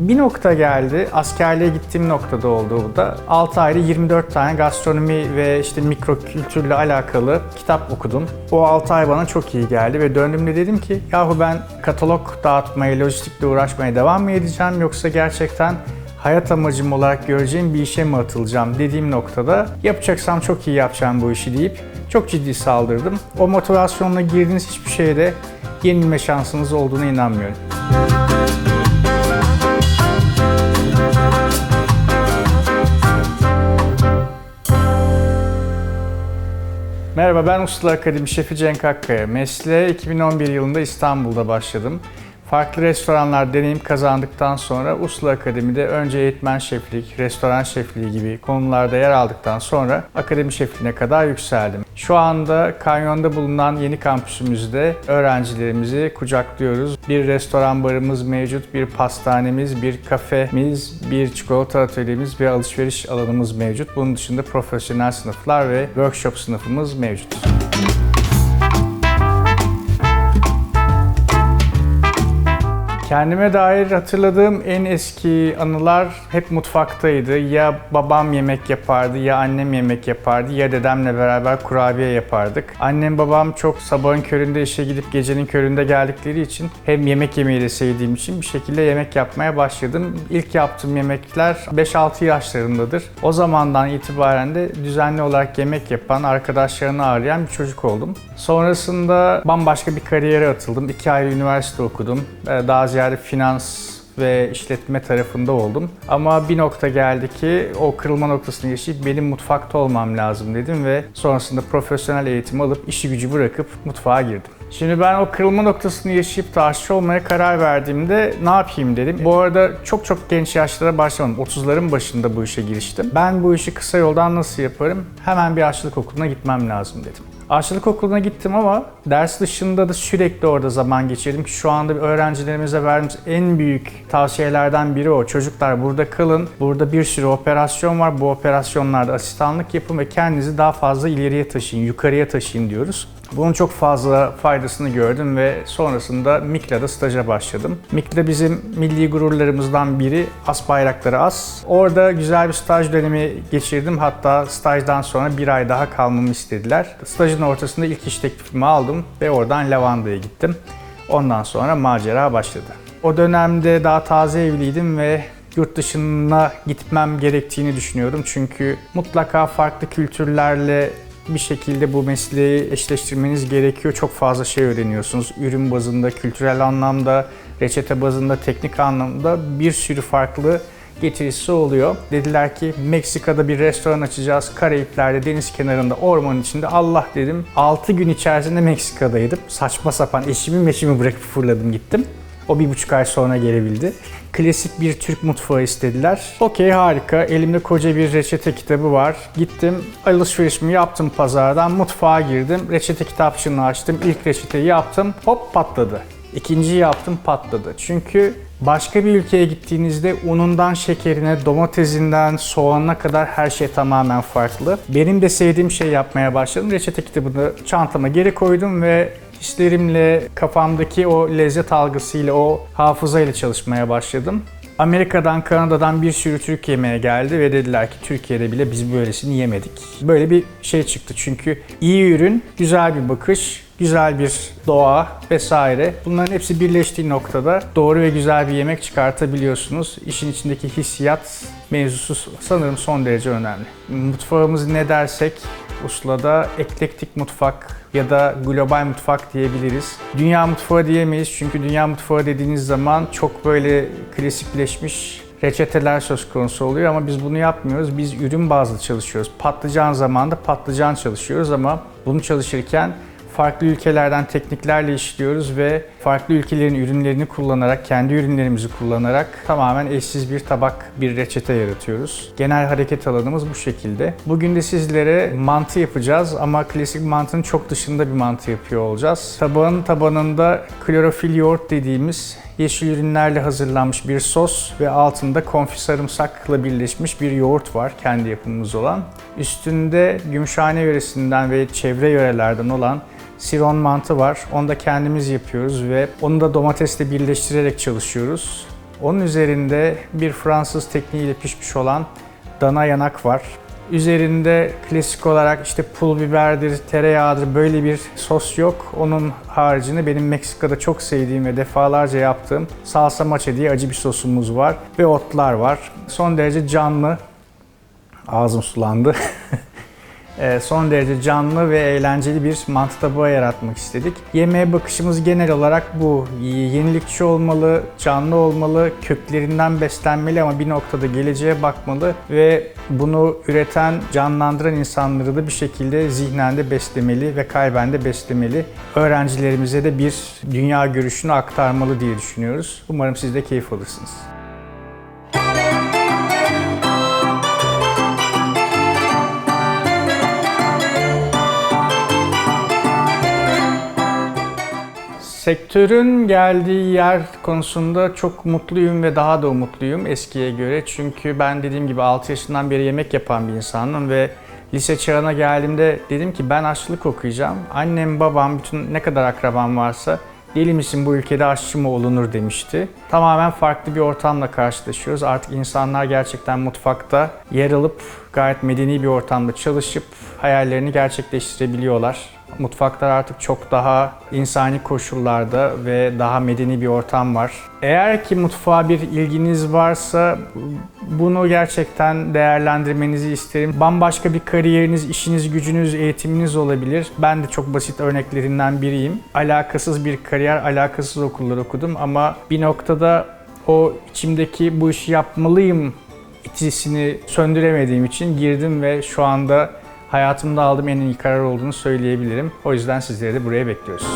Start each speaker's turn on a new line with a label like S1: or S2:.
S1: Bir nokta geldi. Askerliğe gittiğim noktada oldu bu da. 6 ayda 24 tane gastronomi ve işte mikro kültürle alakalı kitap okudum. O 6 ay bana çok iyi geldi ve döndüğümde dedim ki yahu ben katalog dağıtmaya, lojistikle uğraşmaya devam mı edeceğim yoksa gerçekten hayat amacım olarak göreceğim bir işe mi atılacağım dediğim noktada yapacaksam çok iyi yapacağım bu işi deyip çok ciddi saldırdım. O motivasyonla girdiğiniz hiçbir şeyde yenilme şansınız olduğuna inanmıyorum. Merhaba ben Uslu Akademi Şefi Cenk Akkaya. Mesleğe 2011 yılında İstanbul'da başladım. Farklı restoranlar deneyim kazandıktan sonra Uslu Akademi'de önce eğitmen şeflik, restoran şefliği gibi konularda yer aldıktan sonra akademi şefliğine kadar yükseldim. Şu anda Kanyon'da bulunan yeni kampüsümüzde öğrencilerimizi kucaklıyoruz. Bir restoran barımız mevcut, bir pastanemiz, bir kafemiz, bir çikolata atölyemiz ve alışveriş alanımız mevcut. Bunun dışında profesyonel sınıflar ve workshop sınıfımız mevcut. Kendime dair hatırladığım en eski anılar hep mutfaktaydı. Ya babam yemek yapardı, ya annem yemek yapardı, ya dedemle beraber kurabiye yapardık. Annem babam çok sabahın köründe işe gidip gecenin köründe geldikleri için hem yemek yemeyi de sevdiğim için bir şekilde yemek yapmaya başladım. İlk yaptığım yemekler 5-6 yaşlarındadır. O zamandan itibaren de düzenli olarak yemek yapan, arkadaşlarını arayan bir çocuk oldum. Sonrasında bambaşka bir kariyere atıldım. İki ayrı üniversite okudum. Ee, Daha ziyade finans ve işletme tarafında oldum. Ama bir nokta geldi ki o kırılma noktasını yaşayıp benim mutfakta olmam lazım dedim ve sonrasında profesyonel eğitim alıp işi gücü bırakıp mutfağa girdim. Şimdi ben o kırılma noktasını yaşayıp aşçı olmaya karar verdiğimde ne yapayım dedim. Bu arada çok çok genç yaşlara başlamadım. 30'ların başında bu işe giriştim. Ben bu işi kısa yoldan nasıl yaparım? Hemen bir aşçılık okuluna gitmem lazım dedim. Aşçılık okuluna gittim ama ders dışında da sürekli orada zaman geçirdim ki şu anda öğrencilerimize verdiğimiz en büyük tavsiyelerden biri o. Çocuklar burada kalın, burada bir sürü operasyon var. Bu operasyonlarda asistanlık yapın ve kendinizi daha fazla ileriye taşıyın, yukarıya taşıyın diyoruz. Bunun çok fazla faydasını gördüm ve sonrasında Mikla'da staja başladım. Mikla bizim milli gururlarımızdan biri As Bayrakları As. Orada güzel bir staj dönemi geçirdim. Hatta stajdan sonra bir ay daha kalmamı istediler. Stajın ortasında ilk iş teklifimi aldım ve oradan Lavanda'ya gittim. Ondan sonra macera başladı. O dönemde daha taze evliydim ve yurt dışına gitmem gerektiğini düşünüyorum. Çünkü mutlaka farklı kültürlerle bir şekilde bu mesleği eşleştirmeniz gerekiyor. Çok fazla şey öğreniyorsunuz. Ürün bazında, kültürel anlamda, reçete bazında, teknik anlamda bir sürü farklı getirisi oluyor. Dediler ki Meksika'da bir restoran açacağız. Karayipler'de deniz kenarında ormanın içinde. Allah dedim 6 gün içerisinde Meksika'daydım. Saçma sapan eşimi meşimi bırakıp fırladım gittim. O bir buçuk ay sonra gelebildi. Klasik bir Türk mutfağı istediler. Okey harika. Elimde koca bir reçete kitabı var. Gittim alışverişimi yaptım pazardan. Mutfağa girdim. Reçete kitapçığını açtım. İlk reçeteyi yaptım. Hop patladı. İkinciyi yaptım patladı. Çünkü başka bir ülkeye gittiğinizde unundan şekerine, domatesinden, soğanına kadar her şey tamamen farklı. Benim de sevdiğim şey yapmaya başladım. Reçete kitabını çantama geri koydum ve hislerimle, kafamdaki o lezzet algısıyla, o hafızayla çalışmaya başladım. Amerika'dan, Kanada'dan bir sürü Türk yemeğe geldi ve dediler ki Türkiye'de bile biz böylesini yemedik. Böyle bir şey çıktı çünkü iyi ürün, güzel bir bakış, güzel bir doğa vesaire. Bunların hepsi birleştiği noktada doğru ve güzel bir yemek çıkartabiliyorsunuz. İşin içindeki hissiyat mevzusu sanırım son derece önemli. Mutfağımız ne dersek Usla'da eklektik mutfak ya da global mutfak diyebiliriz. Dünya mutfağı diyemeyiz çünkü dünya mutfağı dediğiniz zaman çok böyle klasikleşmiş reçeteler söz konusu oluyor ama biz bunu yapmıyoruz. Biz ürün bazlı çalışıyoruz. Patlıcan zamanında patlıcan çalışıyoruz ama bunu çalışırken farklı ülkelerden tekniklerle işliyoruz ve farklı ülkelerin ürünlerini kullanarak, kendi ürünlerimizi kullanarak tamamen eşsiz bir tabak, bir reçete yaratıyoruz. Genel hareket alanımız bu şekilde. Bugün de sizlere mantı yapacağız ama klasik mantının çok dışında bir mantı yapıyor olacağız. Tabağın tabanında klorofil yoğurt dediğimiz yeşil ürünlerle hazırlanmış bir sos ve altında konfi sarımsakla birleşmiş bir yoğurt var kendi yapımımız olan. Üstünde Gümüşhane yöresinden ve çevre yörelerden olan Siron mantı var. Onu da kendimiz yapıyoruz ve onu da domatesle birleştirerek çalışıyoruz. Onun üzerinde bir Fransız tekniğiyle pişmiş olan dana yanak var. Üzerinde klasik olarak işte pul biberdir, tereyağıdır böyle bir sos yok. Onun haricinde benim Meksika'da çok sevdiğim ve defalarca yaptığım salsa macha diye acı bir sosumuz var ve otlar var. Son derece canlı. Ağzım sulandı. Ee, son derece canlı ve eğlenceli bir mantı tabağı yaratmak istedik. Yemeğe bakışımız genel olarak bu. Yenilikçi olmalı, canlı olmalı, köklerinden beslenmeli ama bir noktada geleceğe bakmalı ve bunu üreten, canlandıran insanları da bir şekilde zihnen de beslemeli ve kalben de beslemeli. Öğrencilerimize de bir dünya görüşünü aktarmalı diye düşünüyoruz. Umarım siz de keyif alırsınız. Sektörün geldiği yer konusunda çok mutluyum ve daha da umutluyum eskiye göre. Çünkü ben dediğim gibi 6 yaşından beri yemek yapan bir insanım ve lise çağına geldiğimde dedim ki ben aşçılık okuyacağım. Annem, babam, bütün ne kadar akrabam varsa deli misin bu ülkede aşçı mı olunur demişti. Tamamen farklı bir ortamla karşılaşıyoruz. Artık insanlar gerçekten mutfakta yer alıp gayet medeni bir ortamda çalışıp hayallerini gerçekleştirebiliyorlar. Mutfaklar artık çok daha insani koşullarda ve daha medeni bir ortam var. Eğer ki mutfağa bir ilginiz varsa bunu gerçekten değerlendirmenizi isterim. Bambaşka bir kariyeriniz, işiniz, gücünüz, eğitiminiz olabilir. Ben de çok basit örneklerinden biriyim. Alakasız bir kariyer, alakasız okullar okudum ama bir noktada o içimdeki bu işi yapmalıyım itisini söndüremediğim için girdim ve şu anda hayatımda aldığım en iyi karar olduğunu söyleyebilirim. O yüzden sizleri de buraya bekliyoruz.